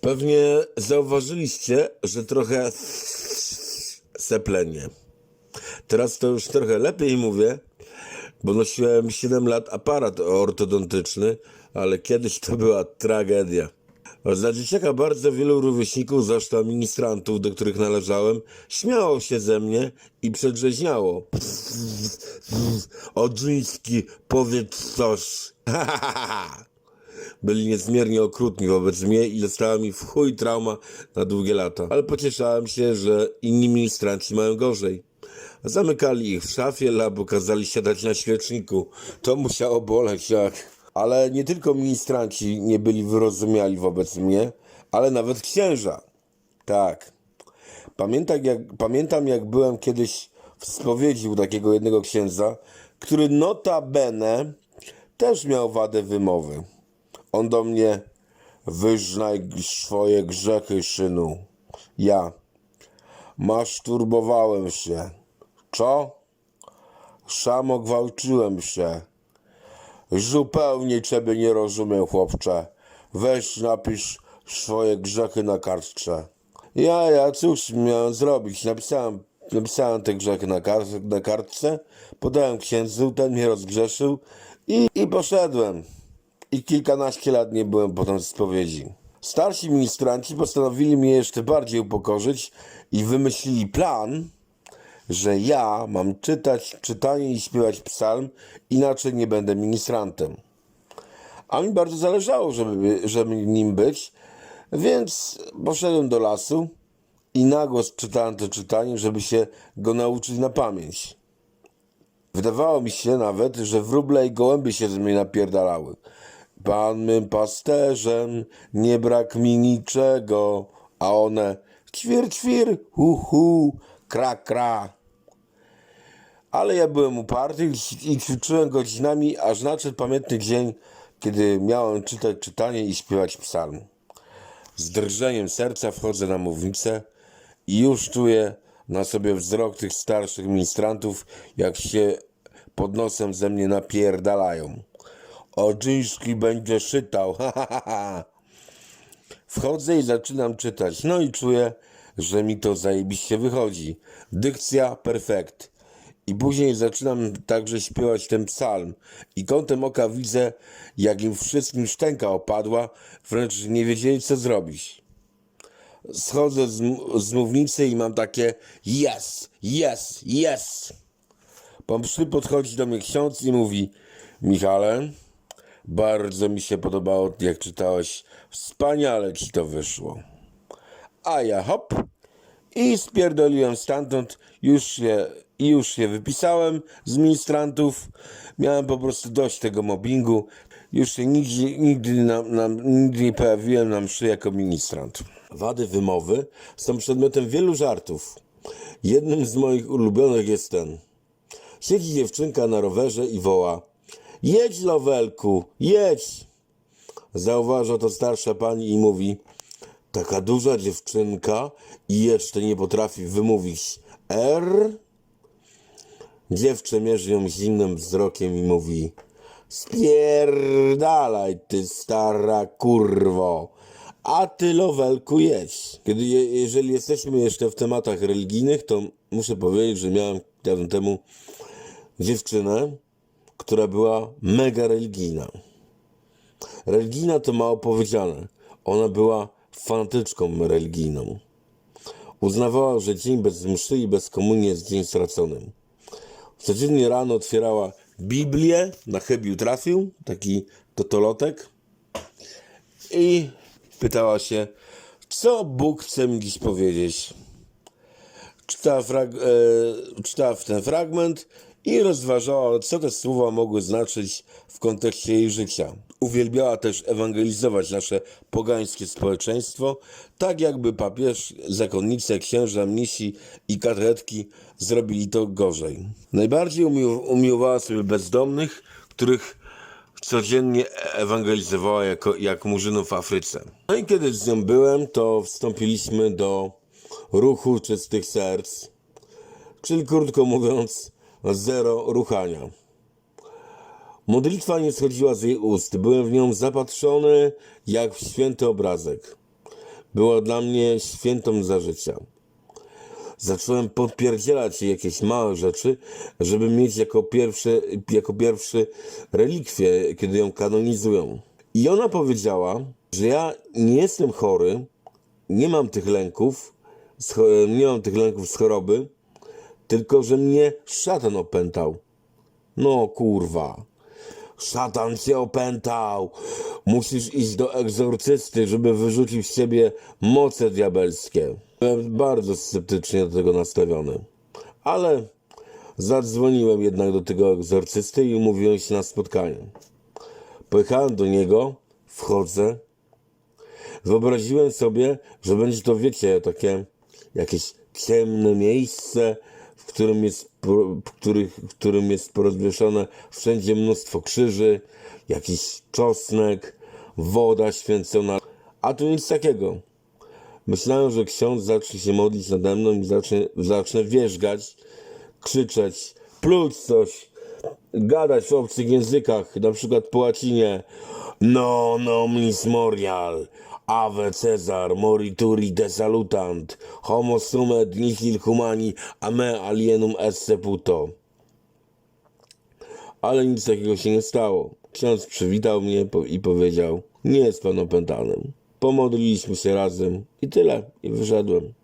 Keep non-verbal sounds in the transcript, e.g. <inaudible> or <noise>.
Pewnie zauważyliście, że trochę seplenie. Teraz to już trochę lepiej mówię, bo nosiłem 7 lat aparat ortodontyczny, ale kiedyś to była tragedia. Dla dzieciaka bardzo wielu rówieśników, zwłaszcza ministrantów, do których należałem, śmiało się ze mnie i przedrzeźniało. Odżyński, powiedz coś. <laughs> Byli niezmiernie okrutni wobec mnie i została mi w chuj trauma na długie lata. Ale pocieszałem się, że inni ministranci mają gorzej. Zamykali ich w szafie albo kazali siadać na świeczniku. To musiało boleć jak... Ale nie tylko ministranci nie byli wyrozumiali wobec mnie, ale nawet księża. Tak. Pamiętam jak, pamiętam, jak byłem kiedyś w spowiedzi u takiego jednego księdza, który notabene też miał wadę wymowy. On do mnie, wyznaj swoje grzechy, synu. Ja, masturbowałem się. Co? Samo gwałciłem się. Zupełnie ciebie nie rozumiem, chłopcze. Weź napisz swoje grzechy na kartce. Ja, ja, cóż miałem zrobić? Napisałem, napisałem te grzechy na, kar na kartce, podałem księdzu, ten mnie rozgrzeszył i, i poszedłem. I kilkanaście lat nie byłem potem w spowiedzi. Starsi ministranci postanowili mnie jeszcze bardziej upokorzyć i wymyślili plan, że ja mam czytać czytanie i śpiewać psalm, inaczej nie będę ministrantem. A mi bardzo zależało, żeby, żeby nim być, więc poszedłem do lasu i na głos czytałem to czytanie, żeby się go nauczyć na pamięć. Wydawało mi się nawet, że wróble i gołębie się ze mnie napierdalały. Pan mym pasterzem, nie brak mi niczego, a one ćwir, ćwir, hu, hu, kra, kra. Ale ja byłem uparty i- ćwiczyłem godzinami, aż nadszedł pamiętny dzień, kiedy miałem czytać czytanie i śpiewać psalm. Z drżeniem serca wchodzę na mównicę i już czuję na sobie wzrok tych starszych ministrantów, jak się pod nosem ze mnie napierdalają. Oczyński będzie czytał. <laughs> Wchodzę i zaczynam czytać. No i czuję, że mi to zajebiście wychodzi. Dykcja perfekt. I później zaczynam także śpiewać ten psalm. I kątem oka widzę, jak im wszystkim szczęka opadła, wręcz nie wiedzieli co zrobić. Schodzę z, z mównicy i mam takie yes, yes, yes. Pan przy podchodzi do mnie ksiądz i mówi Michale, bardzo mi się podobało jak czytałeś, wspaniale ci to wyszło. A ja hop i spierdoliłem stamtąd, już się, już się wypisałem z ministrantów, miałem po prostu dość tego mobbingu, już się nigdy, nigdy, na, na, nigdy nie pojawiłem na mszy jako ministrant. Wady wymowy są przedmiotem wielu żartów. Jednym z moich ulubionych jest ten. Siedzi dziewczynka na rowerze i woła Jedź, Lowelku, jedź! Zauważa to starsza pani i mówi Taka duża dziewczynka i jeszcze nie potrafi wymówić R. Dziewczę mierzy ją zimnym wzrokiem i mówi Spierdalaj ty stara kurwo, a ty Lowelku jedź. Kiedy je, jeżeli jesteśmy jeszcze w tematach religijnych, to muszę powiedzieć, że miałem dawno temu dziewczynę, która była mega religijna. Religijna to mało powiedziane. Ona była fanatyczką religijną. Uznawała, że dzień bez mszy i bez komunii jest dzień straconym. Codziennie rano otwierała Biblię, na chybił trafił, taki totolotek, i pytała się, co Bóg chce mi dziś powiedzieć. Czytała, frag- e, czytała ten fragment i rozważała, co te słowa mogły znaczyć w kontekście jej życia. Uwielbiała też ewangelizować nasze pogańskie społeczeństwo, tak jakby papież, zakonnice, księża, mnisi i katechetki zrobili to gorzej. Najbardziej umił- umiłowała sobie bezdomnych, których codziennie ewangelizowała jako, jak murzynów w Afryce. No i kiedy z nią byłem, to wstąpiliśmy do ruchu czystych serc, czyli krótko mówiąc, zero ruchania. Modlitwa nie schodziła z jej ust. Byłem w nią zapatrzony jak w święty obrazek. była dla mnie świętą za życia. Zacząłem podpierdzielać jakieś małe rzeczy, żeby mieć jako pierwszy, jako pierwszy relikwie, kiedy ją kanonizują. I ona powiedziała, że ja nie jestem chory, nie mam tych lęków, nie mam tych lęków z choroby, tylko że mnie szatan opętał. No kurwa. Szatan cię opętał. Musisz iść do egzorcysty, żeby wyrzucił z ciebie moce diabelskie. Byłem bardzo sceptycznie do tego nastawiony. Ale zadzwoniłem jednak do tego egzorcysty i umówiłem się na spotkanie. Pojechałem do niego, wchodzę. Wyobraziłem sobie, że będzie to, wiecie, takie jakieś ciemne miejsce, w którym jest, w których, w którym jest porozwieszone wszędzie mnóstwo krzyży, jakiś czosnek, woda święcona, a tu nic takiego. Myślałem, że ksiądz zacznie się modlić nade mną i zacznie, zacznę wierzgać, krzyczeć, pluć coś, gadać w obcych językach, na przykład po łacinie No, no, mis morial, ave Cezar, morituri de salutant, homo sumet nihil humani, a me alienum esse puto. Ale nic takiego się nie stało. Ksiądz przywitał mnie i powiedział, nie jest pan opętanym. Pomodliliśmy się razem i tyle, i wyszedłem.